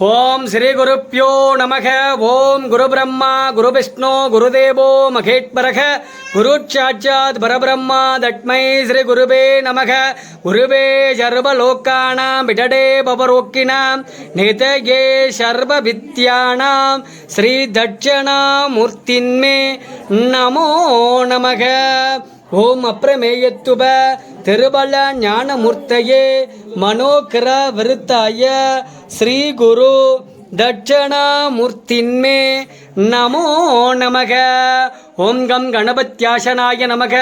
ஓம் ஸ்ரீ குருப்பியோ நமக ஓம் குரு பிரம்மா குரு விஷ்ணு குருதேவோ மகேட்பரக குரு சாட்சாத் பரபிரம்மா தட்மை ஸ்ரீ குருவே நமக. குருவே சர்வலோக்கானாம் விடடே பவரோக்கினாம் நிதயே சர்வ வித்யானாம் ஸ்ரீ தட்சணாமூர்த்தின்மே நமோ நமக. ஓம் அப்ரமேயத்துப திருபல ஞானமூர்த்தையே மனோகர விருத்தாய ஸ்ரீ குரு தட்சணாமூர்த்தின்மே நமோ நமக. ஓம் கம் கணபத்யாசனாய நமக.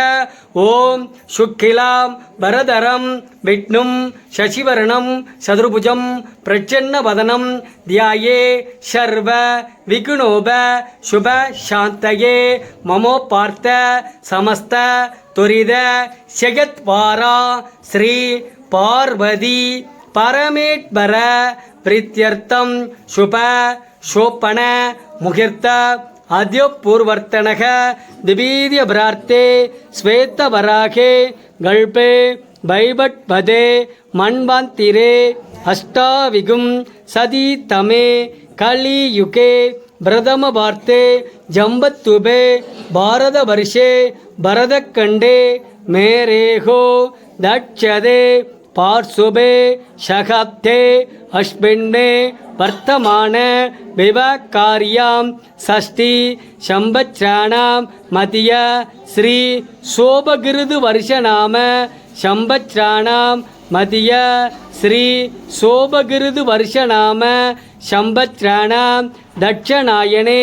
ஓம் சுக்கிலாம் பரதரம் விட்ணும் சசிவரணம் சதுர்புஜம் பிரச்சன்ன வதனம் தியாயே சர்வ விகுணோப சுப சாந்தயே. மமோ பார்த்த சமஸ்த துரித செகத்வாரா ஸ்ரீ பார்வதி பிரீத்தியர்த்தம் சுப சோப்பன முகிர்த்த அத்யோபூர்வர்த்தனக திபீதிய பிரார்த்தே ஸ்வேத்த வராகே கல்பே பைபட் பதே மண்பாந்திரே அஷ்டாவிகும் சதி தமே கலியுகே பிரதம வார்த்தே ஜம்பத்துபே பாரத வருஷே பரதக்கண்டே மேரேகோ தட்சதே பார்சுபே ஷகப்தே அஸ்மின்னே வர்த்தமான விவகாரியாம் சஷ்டி சம்பச்சாணாம் மதிய ஸ்ரீ சோபகிருது வருஷநாம சம்பச்சாணாம் மதிய ஸ்ரீ சோபகிருது வருஷநாம சம்பச்சாணாம் தட்சநாயனே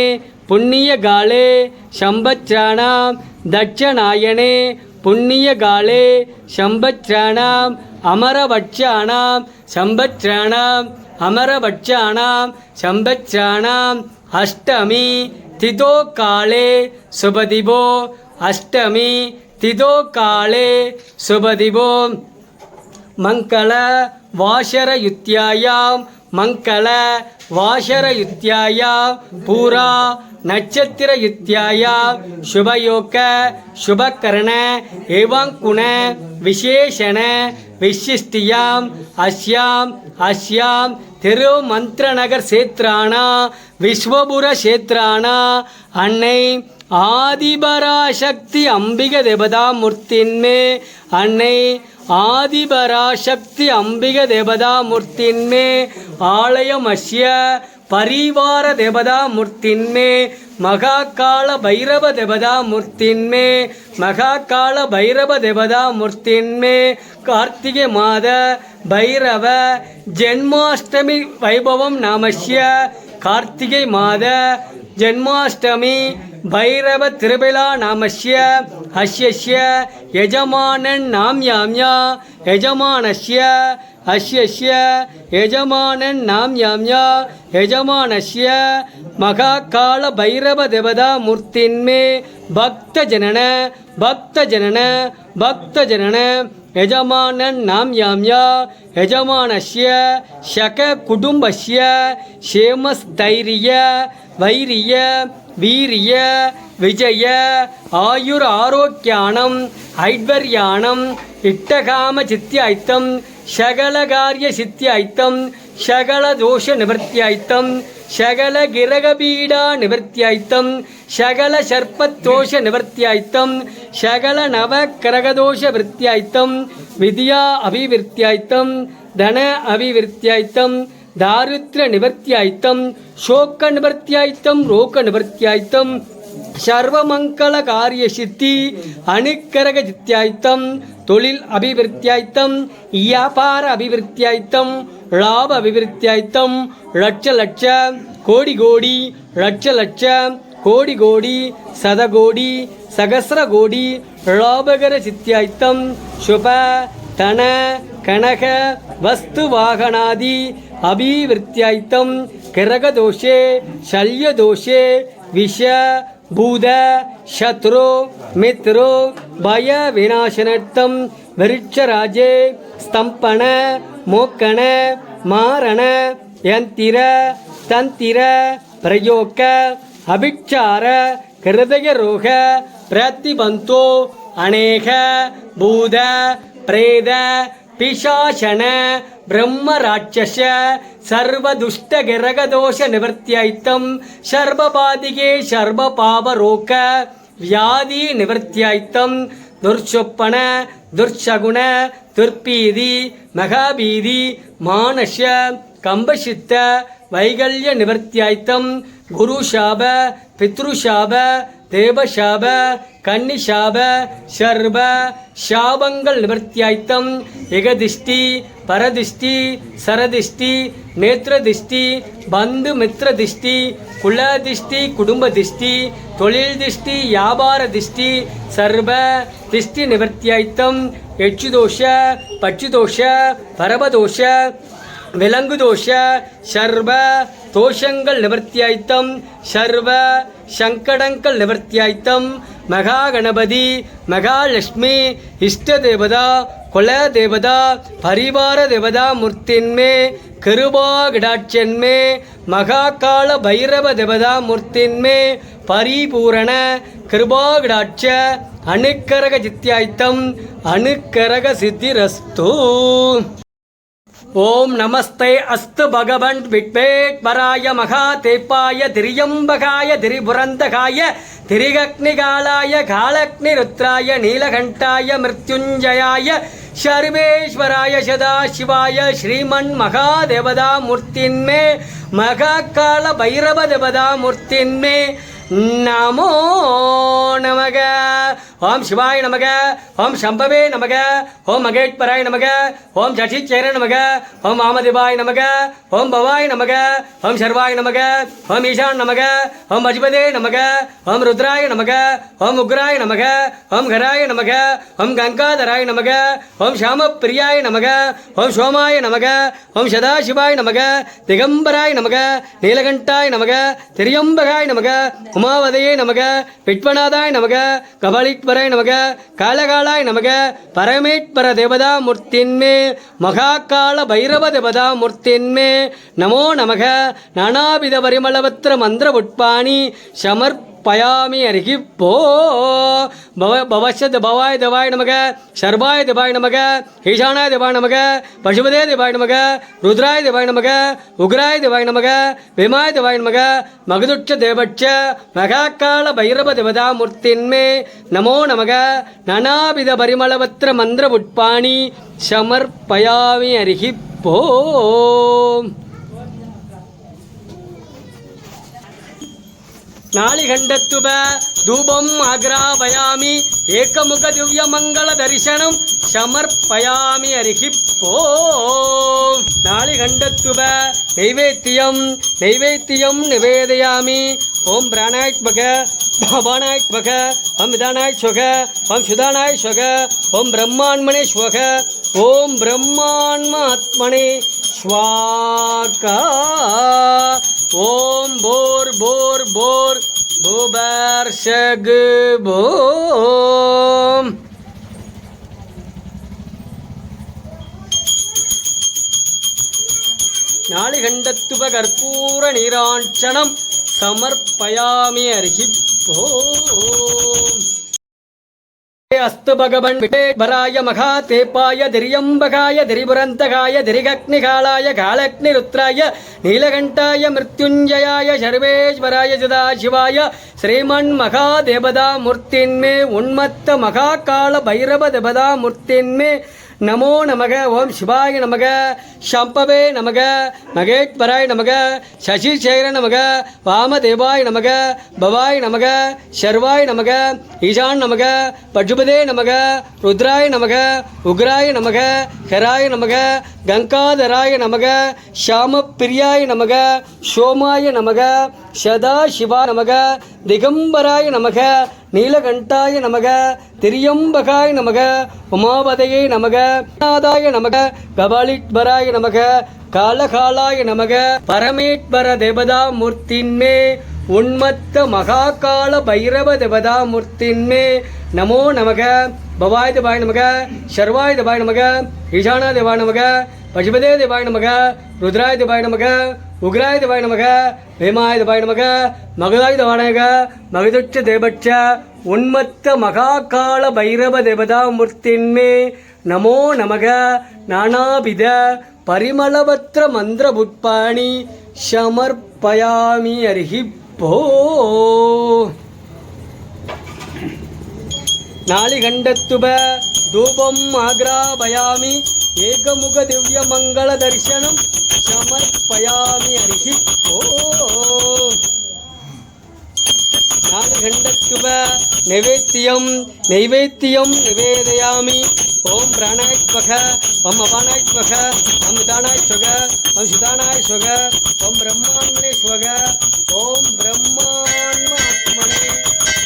புண்ணியகாலே சம்பச்சாணாம் தட்சநாயனே புண்ணியகாலே சம்பச்சாணாம் அமரவட்சானாம் சம்பத்ராணாம் அமரவட்சானாம் சம்பத்ராணாம் அஷ்டமி திதோ காலே சுபதிபோ அஷ்டமி திதோ காலே சுபதிபோ மங்கள வாசரயுத்தியாயாம் மங்கள வாசரயுத்தியாயாம் பூரா நட்சத்திர யுத்தியாயா சுபயோக சுபகரண ஏவாங்குண விசேஷண விசிஷ்டியாம் அஸ்யாம் அஸ்யாம் திருமந்திரநகர் சேத்ராணா விஸ்வபுர சேத்ராணா அன்னை ஆதிபராசக்தி அம்பிக தேவதாமூர்த்தின்மே அன்னை ஆதிபராசக்தி அம்பிக தேவதாமூர்த்தின்மே ஆலயம் அஸ்ய பரிவார தேவதா மூர்த்தின்மே மகா கால பைரவ தேவதா மூர்த்தின்மே மகா கால பைரவ தேவதா மூர்த்தின்மே கார்த்திகை மாத பைரவ ஜென்மாஷ்டமி வைபவம் நாமஸ்ய கார்த்திகை மாத ஜென்மாஷ்டமி பைரவ திருவிழா நாமஸ்ய அஸ்யஸ்ய யஜமானன் நாம்யாம்யா யஜமானஸ்ய त्रिबिला नामस्य अस्य यजमानन् नाम्याम्या यजमानस्य अस्य यजमानन् नाम्याम्या यजमानस्य महाकालभैरवदेवता मूर्तिन्मे भक्तजनन भक्तजनन भक्तजनन यजमानन् नाम्याम्या यजमानस्य शककुटुम्बस्य क्षेमस्थैर्य वैर्य वीर्य विजय आयुरारोग्याणम् சகலகாரிய சித்தியாய்த்தம் சகலதோஷ நிவர்த்தியாய்த்தம் சகல கிரகபீடா நிவர்த்தியாய்த்தம் சகல சர்ப்பத்தோஷ நிவர்த்தியாய்த்தம் சகல நவ கிரகதோஷ விற்த்தியாய்த்தம் வித்யா அபிவிருத்தியாய்த்தம் தன அபிவிருத்தியாய்த்தம் தாரித்ர நிவர்த்தியாய்த்தம் சோக்க நிவர்த்தியாய்த்தம் ரோக்க நிவர்த்தியாய்த்தம் சர்வமங்கல காரிய சித்தி அணுக்கரக சித்தியாய்த்தம் தொழில் அபிவிருத்தியாய்த்தம் வியாபார அபிவிருத்தியாய்த்தம் லாப அபிவிருத்தியாய்த்தம் லட்ச லட்ச கோடி கோடி லட்ச லட்ச கோடி கோடி சதகோடி சகசிர கோடி லாபகர சித்தியாய்த்தம் சுப தன கனக வஸ்து வாகனாதி அபிவிருத்தியாய்த்தம் கிரகதோஷே சல்யதோஷே விஷ பூத சத்ரு மித்ரு பய விநாசனர்த்தம் விருட்சராஜே ஸ்தம்பன மோக்கண மாரண யந்திர தந்திர பிரயோக அபிச்சார ஹிருதய ரோக பிரதிபந்தோ அநேக பூத பிரேத பிசாசன பிரம்ம ராட்சச சர்வதுஷ்ட கிரகதோஷ நிவர்த்தியைத்தம் சர்வபாதிகே சர்வ பாவரோக வியாதி நிவர்த்தியாய்த்தம் துர்ச்சொப்பன துர்ச்சகுண துர்பீதி மகாபீதி மானஷ கம்பசித்த வைகல்ய நிவர்த்தியாய்த்தம் குருஷாப பித்ருஷாப தேவசாப கன்னிஷாப சர்வ ஷாபங்கள் நிவர்த்தியாய்த்தம் ஏகதிஷ்டி பரதிஷ்டி சரதிஷ்டி நேத்திரதிஷ்டி பந்து மித்ர திஷ்டி குலதிஷ்டி குடும்ப திஷ்டி தொழில் திஷ்டி வியாபார திஷ்டி சர்வ திஷ்டி நிவர்த்தியாய்த்தம் எச்சுதோஷ பச்சுதோஷ பரபதோஷ விலங்கு தோஷ சர்வ தோஷங்கள் நிவர்த்தியாய்த்தம் சர்வ சங்கடங்கள் நிவர்த்தியாய்த்தம் மகா கணபதி மகாலட்சுமி இஷ்ட தேவதா குல தேவதா பரிவார தேவதா மூர்த்தின்மே கிருபா கிடாட்சன்மே மகாகால பைரவ தேவதா மூர்த்தின்மே பரிபூரண கிருபா கிடாட்ச அணுக்கரக சித்தியாய்த்தம் அணுக்கரக சித்திரஸ்து. ஓம் நமஸ்தே அஸ்து பகவன் விட்வேட்வராய மகா தேப்பாய திரியம்பகாய திரிபுரந்தகாய திரிகக்னிகாலாய காலக்னி ருத்ராய நீலகண்டாய மிருத்யுஞ்சயாய சர்வேஸ்வராய சதா சிவாய ஸ்ரீமன் மகாதேவதா மூர்த்தின்மே மகாகால பைரவ தேவதா மூர்த்தின்மே நமோ நமக ஓம் சிவாய நமக ஓம் சம்பவே நமக ஓம் மகேஸ்வராய நமக ஓம் சசிச்சேர நமக ஓம் வாமதேவாய நமக ஓம் பவாய் நமக ஓம் சர்வாய் நமக ஓம் ஈசான் நமக ஓம் அஜிபதே நமக ஓம் ருத்ராய நமக ஓம் உக்ராய நமக ஓம் கராய நமக ஓம் கங்காதராய நமக ஓம் சாமப்பிரியாய நமக ஓம் சோமாய நமக ஓம் சதாசிவாய நமக திகம்பராய நமக நீலகண்டாய நமக திரியம்பகாய நமக உமாவதையே நமக விட்வநாதாய நமக கபாலீஸ்வராய நமக காலகாலாய் நமக பரமேஸ்வர தேவதா மூர்த்தின்மே மகாகால பைரவ தேவதா மூர்த்தின்மே நமோ நமக நானாவித பரிமளவத்திர மந்திர புட்பாணி பயாமி அருகி போ பவ பவசத் பவாய தேவாய நமக சர்பாய் தேவாய நமக ஈசானாய தேவாய நமக பசுபதே தேவாய நமக ருத்ராய் தேவாய நமக உக்ராய் தேவாய நமக விமாய் தேவாய நமக மகதுட்ச தேவட்ச மகாக்கால பைரவ தேவதா மூர்த்தின்மே நமோ நமக நனாபித பரிமளவத்திர மந்திர உட்பாணி சமர்ப்பயாமி அருகி போ நாளிகண்டத்துப தூபம் ஆக்ராபயாமி ஏகமுக திவ்ய மங்கள தரிசனம் சமர்ப்பயாமி அருகி போம் நாளிகண்டத்துப நைவேத்தியம் நைவேத்தியம் நிவேதயாமி. ஓம் பிராணாத்மக பவானாத்மக ஓம் விதானாய் ஸ்வக ஓம் சுதானாய் ஸ்வக ஓம் பிரம்மாண்மனே ஸ்வக ஓம் பிரம்மாண்மாத்மனே ஸ்வாகா. ஓம் போர் போர் போர். பூபர்ஷக் போம். நாளிகண்டத்துப கற்பூர நீராஞ்சனம் சமர்ப்பயாமி அருகி போம். அஸ்து பகவன் விட்டேவராய மகா தேப்பாய திரியம்பகாய திரிபுரந்தகாய திரிகக்னிகாலாய காலக்னி ருத்ராய நீலகண்டாய மிருத்யுஞ்சயாய சர்வேஸ்வராய சதாசிவாய ஸ்ரீமன் மகா தேவதா மூர்த்தின்மே உன்மத்த மகா கால பைரவ தேவதா மூர்த்தின்மே நமோ நமக ஓம் சிவாய நமக சம்பவே நமக மகேஸ்வராய் நமக சசிசேகர நமக வாமதேவாய் நமக பவாய் நமக சர்வாய் நமக ஈசான் நமக பஜுபதே நமக ருத்ராய நமக உக்ராய நமக ஹராய நமக கங்காதராய நமக ஷாமப்பிரியாய நமக சோமாய நமக சதா சிவா நமக திகம்பராய நமக நீலகண்டாய நமக திரியம்பகாய் நமக உமாபதையே நமக நாதாய நமக கபாலீஸ்வராய நமக காலகாலாய நமக பரமேஸ்வர தேவதா மூர்த்தின்மே உன்மத்த மகாகால பைரவ தேவதா மூர்த்தின்மே நமோ நமக பவாய தேவாய நமக சர்வாய தேவாய நமக ஈஷானா தேவாய நமக பசுபதே தேவாய நமக ருத்ராய தேவாய நமக உக்ராய தேவாய நமக வேமாய தேவாய நமக மகதாய தேவானக மகதுட்ச தேவட்ச உன்மத்த மகாகால பைரவ தேவதா மூர்த்தின்மே நமோ நமக நானாவித பரிமளபத்திர மந்திர புட்பாணி சமர்ப்பயாமி அருகிப்போ. நாளிகண்டத்துப தூபம் ஆக்ராபயாமி ஏகமுக திவ்ய மங்கள தரிசனம் சமர்ப்பயாமி அருகிப்போ நாளிகண்டத்துப நைவேத்தியம் நைவேத்தியம் நிவேதயாமி. ஓம் பிராணாய் ஓம் அபானாய் ஓம் விதானாய் ஸ்வக ஓம் சுதானாய் ஸ்வக ஓம் பிரம்மாண்மனே ஸ்வக ஓம் பிரம்மாண்மாத்மனே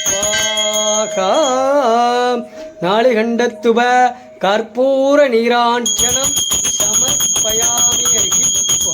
ஸ்வாகா நாளிகண்டத்துப கற்பூர நீராஞ்சனம் சமர்ப்பயாமி அருகி ஓ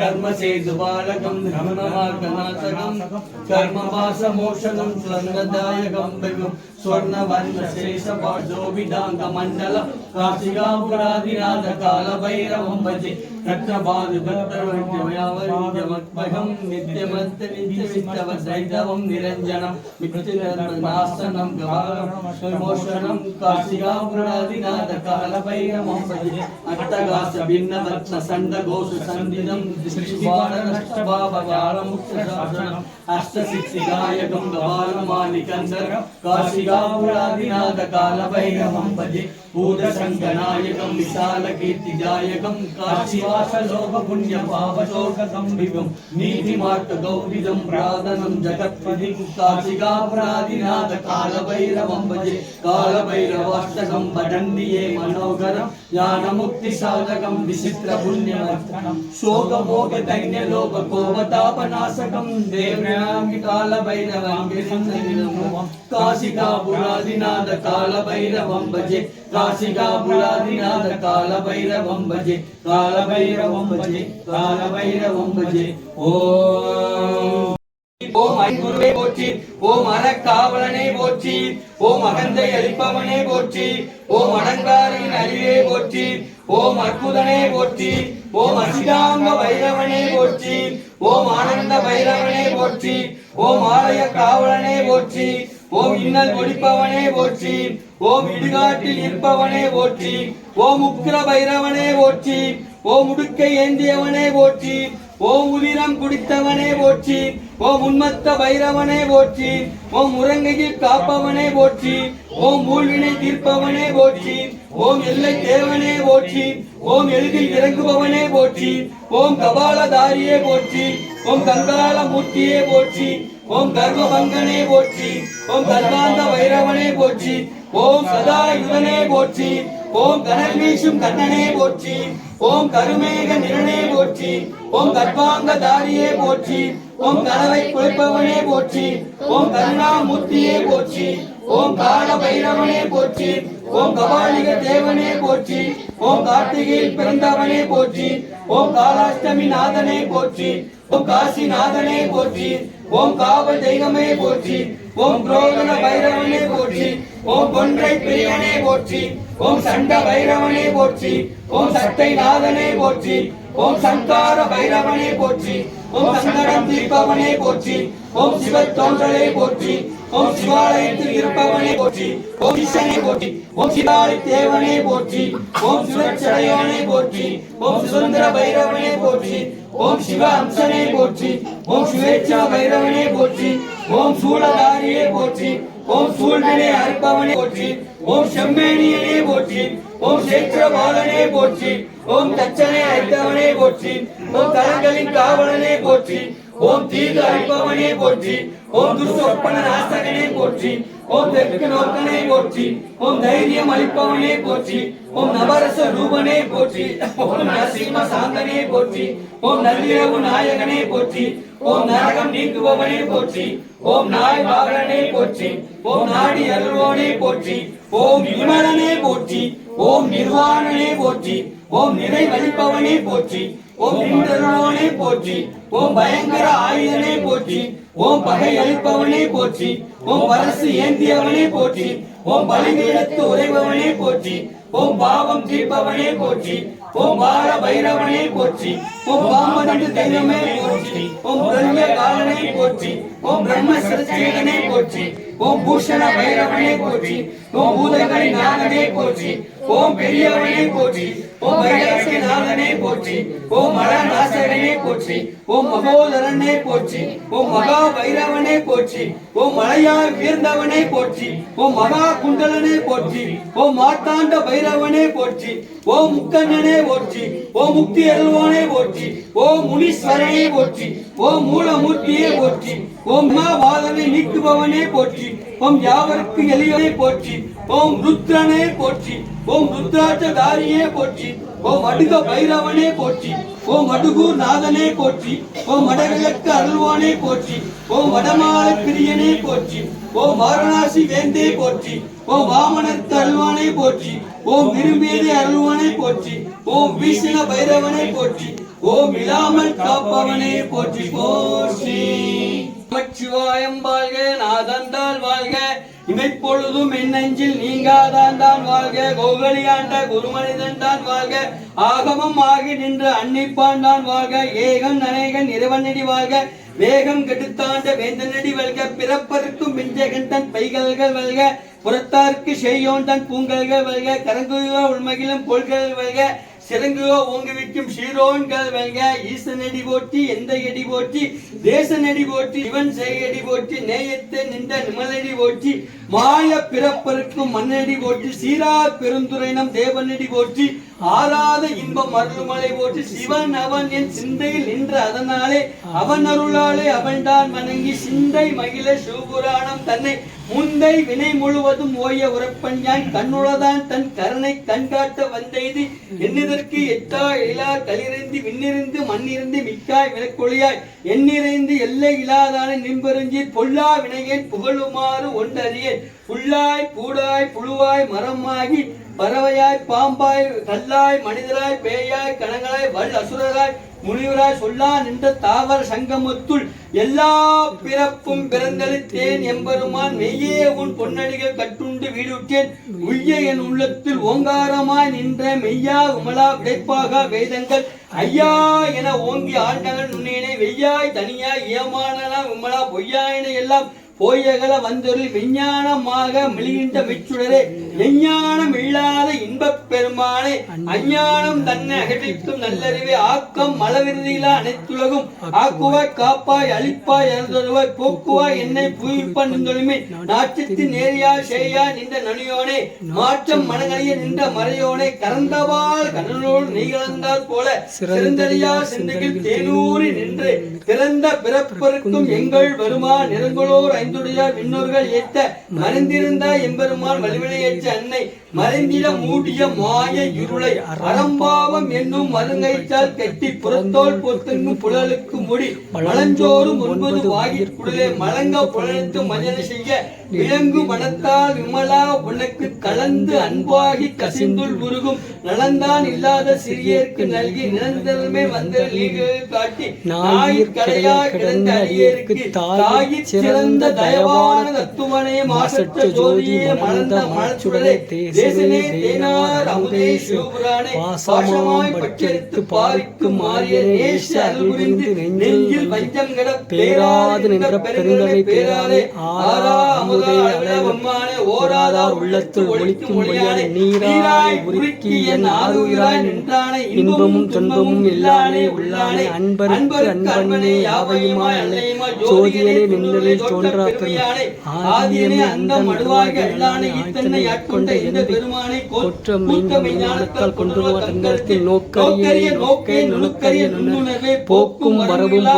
कर्म सेतुबालकं धर्ममार्गनाशकं कर्मवासमोषणं स्वर्गदायकं विभुम् ధర్మమార్గనాశకం కర్మవాసమోషణం స్వర్ణదాయకం భగం స్వర్ణవర్ణ శేష పాఠోభిదాంగ మండల కాశికాపురాదినాథ కాల భైరవం భజే రత్నబాధు భక్తవైద్యమద్భగం నిత్యమత్త నిత్య విత్తవ సైతవం నిరంజనం నాశనం విమోషణం కాశికాపురాదినాథ కాల భైరవం భజే అట్టగాస భిన్న జ్ఞానముక్తి సాధకం విచిత్ర పుణ్యవర్తనం శోకభోగ దైన్య లోక కోపతాపనాశకం. దేవ్యామి కాల భైరవాంగి కాశికా పురాదినాథ కాల భైరవం భజే కాశికా పురాదినాథ కాల భైరవం భజే కాల భైరవం భజే కాల భైరవం భజే ఓ ஓம் ஐங்குருவே போற்றி ஓம் அறக்காவலனே போற்றி ஓம் அகந்தை அளிப்பவனே போற்றி ஓம் அடங்காரின் அறிவே போற்றி ஓம் அற்புதனே போற்றி ஓம் அசிதாங்க பைரவனே போற்றி ஓம் ஆனந்த பைரவனே போற்றி ஓம் ஆலய காவலனே போற்றி ஓம் இன்னல் ஒழிப்பவனே போற்றி ஓம் இடுகாட்டில் இருப்பவனே போற்றி ஓம் உக்கிர பைரவனே போற்றி ஓம் உடுக்கை ஏந்தியவனே போற்றி ஓம் உதிரம் குடித்தவனே போற்றி ஓம் உன்மத்த பைரவனே போற்றி ஓம் முரங்கையில் காப்பவனே போற்றி ஓம் ஊழ்வினை தீர்ப்பவனே போற்றி ஓம் எல்லை தேவனே போற்றி ஓம் எளிதில் இறங்குபவனே போற்றி ஓம் கபாலதாரியே போற்றி ஓம் கங்காள மூர்த்தியே போற்றி ஓம் கர்வபங்கனே போற்றி ஓம் கர்மாந்த வைரவனே போற்றி ஓம் சதாயுதனே போற்றி ஓம் கனல் வீசும் கண்ணனே போற்றி ஓம் கருமேக நிறனே போற்றி ஓம் கர்ப்பாங்க தாரியே போற்றி ஓம் கதவை குலைப்பவனே போற்றி ஓம் கருணாமூர்த்தியே போற்றி ஓம் கால பைரவனே போற்றி ஓம் கபாலிக தேவனே போற்றி ஓம் கார்த்திகையில் பிறந்தவனே போற்றி ஓம் காலாஷ்டமி நாதனே போற்றி ஓம் காசி நாதனே போற்றி ஓம் காவல் தெய்வமே போற்றி ஓம் புரோகண பைரவனே போற்றி ஓம் கொன்றை பிரியனே போற்றி ஓம் சண்ட பைரவனே போற்றி ஓம் சட்டை நாதனே போற்றி ஓம் சங்கார பைரவனே போற்றி ஓம் சங்கடம் தீர்ப்பவனே போற்றி ஓம் சிவ தோன்றலே போற்றி ஓம் சிவாலயத்தில் இருப்பவனே போற்றி ஓம் ஈசனே போற்றி ஓம் சிவாலய தேவனே போற்றி ஓம் சிவச்சடையோனே போற்றி ஓம் சுதந்திர பைரவனே போற்றி ஓம் சிவ அம்சனே போற்றி ஓம் சுவேட்சா பைரவனே போற்றி ஓம் சூழதாரியே போற்றி ஓம் சூழ்நிலை அறுப்பவனே போற்றி ஓம் செம்மேனியனே போற்றி ஓம் சேற்ற பாலனே போற்றி ஓம் தச்சனை அழைத்தவனே போற்றி ஓம் தலங்களின் காவலனே போற்றி ஓம் தீது அழிப்பவனே போற்றி ஓம் துர்சொப்பன நாசகனே போற்றி ஓம் தெற்கு நோக்கனே போற்றி ஓம் தைரியம் அளிப்பவனே போற்றி ஓம் நவரச ரூபனே போற்றி ஓம் நரசிம்ம சாந்தனே போற்றி ஓம் நள்ளிரவு நாயகனே போற்றி ஓம் நரகம் நீக்குபவனே போற்றி ஓம் நாய் வாகனே போற்றி ஓம் நாடி அருள்வோனே போற்றி ஓம் விமலனே போற்றி ஓம் நிர்வாணனே போற்றி ஓம் நிறைவழிப்பவனே போற்றி ஓம் நின்றருளோனே போற்றி ஓம் பயங்கர ஆயுதனே போற்றி ஓம் பகை அளிப்பவனே போற்றி ஓம் பரசு ஏந்தியவனே போற்றி ஓம் பலிபீடத்து உறைபவனே போற்றி ஓம் பாவம் தீர்ப்பவனே போற்றி ஓம் வார பைரவனே போற்றி ஓம் பாமதண்டு தெய்வமே போற்றி ஓம் பிரம்ம காலனே போற்றி ஓம் பிரம்ம சரஸ்வீகனே போற்றி ஓம் பூஷண பைரவனே போற்றி ஓம் பூதகணி நாகனே போற்றி ஓம் பெரியவனே போற்றி ஓ வைரசி நாதனே போற்றி ஓ மலநாசகனே போற்றி ஓ மகோதரனே போற்றி ஓ மகா பைரவனே போற்றி ஓ மலையார் உயர்ந்தவனே போற்றி ஓ மகா குண்டலனே போற்றி ஓ மாத்தாண்ட பைரவனே போற்றி ஓ முக்கண்ணனே போற்றி ஓ முக்தி அருள்வோனே போற்றி ஓ முனீஸ்வரனே போற்றி ஓ மூலமூர்த்தியே போற்றி ஓம் மகாவாதனை நீக்குபவனே போற்றி ஓம் யாவருக்கு எளியவனே போற்றி ஓம் ருத்ரனே போற்றி ஓம் ருத்ராட்சதாரியே போற்றி ஓம் அடுக பைரவனே போற்றி ஓம் மடுகு நாதனே போற்றி ஓம் மடவிளக்கு அருள்வானே போற்றி ஓம் வடமால பிரியனே போற்றி ஓம் வாரணாசி வேந்தே போற்றி ஓம் வாமனத்து அருள்வானே போற்றி ஓம் விரும்பியதை அருள்வானே போற்றி ஓம் வீசின பைரவனே போற்றி ஓம் இல்லாமல் காப்பவனே போற்றி போற்றி. நமச்சிவாயம் வாழ்க நாதந்தால் வாழ்க இமைப்பொழுதும் என்னெஞ்சில் நீங்காதான் தான் வாழ்க. கோகலியாண்ட குருமனிதன் தான் வாழ்க. ஆகமம் ஆகி நின்று அன்னிப்பான் தான் வாழ்க. ஏகம் நனேகன் இறைவனடி வாழ்க. வேகம் கெடுத்தாண்ட வேந்தனடி வல்க பிறப்பருக்கும் மிஞ்சகன் தன் பைகல்கள் வல்க புறத்தார்க்கு செய்யோன் தன் பூங்கல்கள் வல்க கரங்குயோ உள்மகிலும் கொள்கள் வல்க சிறங்குகோ ஓங்குவிக்கும் சீரோன்கள் வெல்க ஈசனடி போற்றி எந்த எடி போற்றி தேசனடி போற்றி இவன் செய்யடி போற்றி நேயத்தை நின்ற நிமலடி போற்றி மாய பிறப்பருக்கும் மண்ணடி போற்றி சீரா பெருந்துரைனம் தேவனடி போற்றி ஆறாத இன்பம் அருள்மலை போற்றி சிவன் அவன் என் சிந்தையில் நின்ற அதனாலே அவன் அருளாலே அவன்தான் வணங்கி சிந்தை மகிழ சிவபுராணம் தன்னை. முந்தை வினை முழுவதும் ஓய உறப்பன் யான் கண்ணுளதான் தன் கருணை கண்காட்ட வந்தெய்து. என்னதற்கு எட்டா இலா களிறிந்து விண்ணிருந்து மண்ணிருந்து மிக்காய் விளக்கொழியாய். எண்ணிறைந்து எல்லை இல்லாதான நின்பெருஞ்சீர் பொல்லா வினையேன் புகழுமாறு ஒன்றறியேன். புல்லாய் பூடாய் புழுவாய் மரமாகி பறவையாய் பாம்பாய் கல்லாய் மனிதராய் பேயாய் கணங்களாய் வல் அசுரராய் முனிவராய் சொல்லா நின்ற தாவர சங்கமத்துள் எல்லா பிறப்பும் பிறந்தளித்தேன் எம்பெருமான் மெய்யே உன் பொன்னடிகள் கட்டுண்டு வீடுட்டேன் உய்ய என் உள்ளத்தில் ஓங்காரமாய் நின்ற மெய்யா உமலா விடைப்பாக வேதங்கள். ஐயா என ஓங்கி ஆண்டவன் நுண்ணினை வெய்யாய் தனியாய் ஏமானலா உமலா பொய்யாயின எல்லாம் போயகல வந்தொருள் விஞ்ஞானமாக மெளிகின்ற மிச்சுடரே. விஞ்ஞானம் இல்லாத இன்பப் பெருமானே அஞ்ஞானம் தன்னை அகற்றிக்கும் நல்லறிவே ஆக்கம் மலவிருதியிலா அனைத்துலகும். ஆக்குவாய் காப்பாய் அழிப்பாய் அருதருவாய் போக்குவாய் என்னை புவிப்பன் நின்றொழுமே நாற்றத்து நேரியா செய்யா நின்ற நனியோனே. மாற்றம் மனங்களிய நின்ற மறையோனே. கறந்தவாள் கண்ணனோடு நீ கலந்தால் போல சிறந்தடியா சிந்தையில் தேனூறி நின்று. பிறந்த பிறப்பருக்கும் எங்கள் வருமா? நிறங்களோர் ஐந்துடையார் விண்ணோர்கள் ஏத்த மறைந்திருந்த எம்பெருமான் வலிவினையேற்ற அன்னை மறைந்திட மூடிய மாய இருளை அறம்பாவம் என்னும் மருங்கைச்சால் கட்டி புறத்தோல் பொத்தெங்கும் புழலுக்கு முடி. மலஞ்சோறும் ஒன்பது வாகி குடலே மலங்க புலனுக்கு மஜன செய்ய விலங்கு மனத்தால் விமலா உனக்கு கலந்து அன்பாகி கசிந்துள் உருகும் நலந்தான் இல்லாத சிறியருக்கு நல்கி நிரந்தரமே வந்த லீகள் காட்டி நாயிற் கடையா கிடந்த அடியேற்கு தாயிற் சிறந்த தயவான தத்துவனே மாசற்ற ஜோதியே மலர்ந்த மலச்சுடரே தேசனே தேனார் அமுதே சிவபுராணே பாசமாய் பற்றெடுத்து பாரிக்கும் மாறிய நேச அருள்புரிந்து நெஞ்சில் வஞ்சம் கட பேராது நின்ற பெருங்கலை பேராதே. ஆரா அமுதே அழகம்மானே ஓராதார் உள்ளத்துள் ஒழிக்கும் நீராய் உருக்கி என் ஆறுயிராய் நின்றானே இன்பமும் துன்பமும் இல்லானே உள்ளானே அன்பருக்கு அன்பனே யாவையுமாய் அல்லை ஜோதியனே நின்றலில் தோன்றா பெருமானே ஆதியனே அந்த மடுவாக எல்லானே இத்தனை ஆட்கொண்ட இந்த பெருமானை குற்றம் ஞானத்தால் கொண்டு தங்கத்தில் நோக்கரிய நோக்கே நுணுக்கரிய நுண்ணுணர்வே போக்கும் வரவும்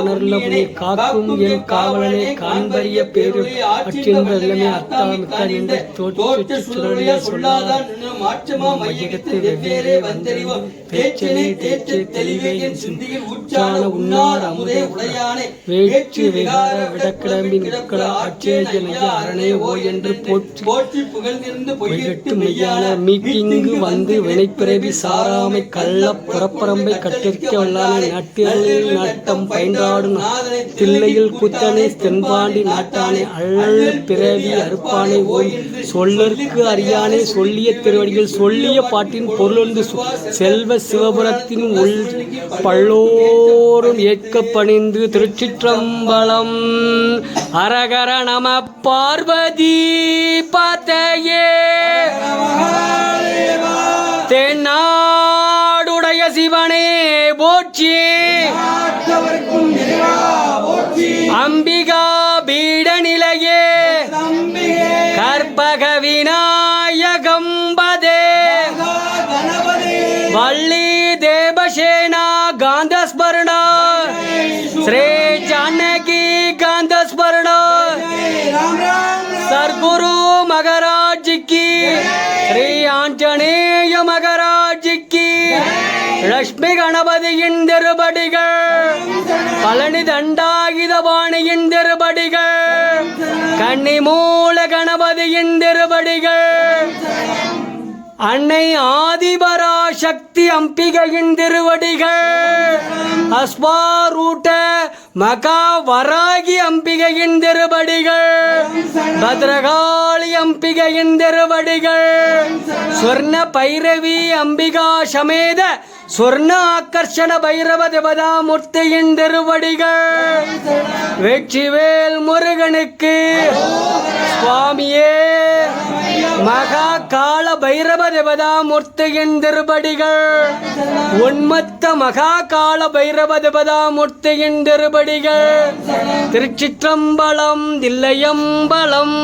காக்கும் என் காவலனே காண்பரிய பேரு அச்சின்ற இல்லமே அத்தாமித்தான் என்ற தோற்று சுருளிய சொல்லாதான் மாற்றமா மையகத்து வெவ்வேறே வந்தறிவோம். பேச்சனே தேற்று தெளிவே என் சிந்தியில் உச்சான உன்னார் அமுதே உடையானே. வேற்று விகார விடக்கிடம்பி நிற்கட அச்சேஜனைய அரணே ஓ என்று போற்றி போற்றி புகழ்ந்திருந்து பொய்கட்டு மெய்யான மீட்டிங்கு வந்து வினைப்பிறவி சாராமை கள்ள புறப்பரம்பை கட்டிருக்க வல்லானை நாட்டியலில் நாட்டம் பயின்றாடும் தில்லையில் குத்தனை தென்பாண்டி நாட்டானே அள்ளல் பிறவி அறுப்பானை ஓய் சொல்லற்கு அறியானே சொல்லிய திருவடிகள் சொல்லிய பாட்டின் பொருளொன்று சு- செல்வ சிவபுரத்தின் உள் பல்லோரும் ஏற்க பணிந்து திருச்சிற்றம்பலம். அரகர நம பார்வதி பதையே மூல கணபதியின் திருவடிகள். அன்னை ஆதிபரா சக்தி அம்பிகையின் திருவடிகள். அஸ்வாரூட்ட மகா வராகி அம்பிகையின் திருவடிகள். பத்ரகாளி அம்பிகையின் திருவடிகள். ஸ்வர்ண பைரவி அம்பிகா சமேத சொர்ண ஆக்கர்ஷண பைரவ தேவதாமூர்த்தியின் திருவடிகள். வெற்றிவேல் முருகனுக்கு சுவாமியே. மகா கால பைரவ தேவதாமூர்த்தியின் திருவடிகள். உன்மத்த மகா கால பைரவ தேவதாமூர்த்தியின் மூர்த்தியின் திருப்படிகள் திருச்சிற்றம்பலம் தில்லையம்பலம்.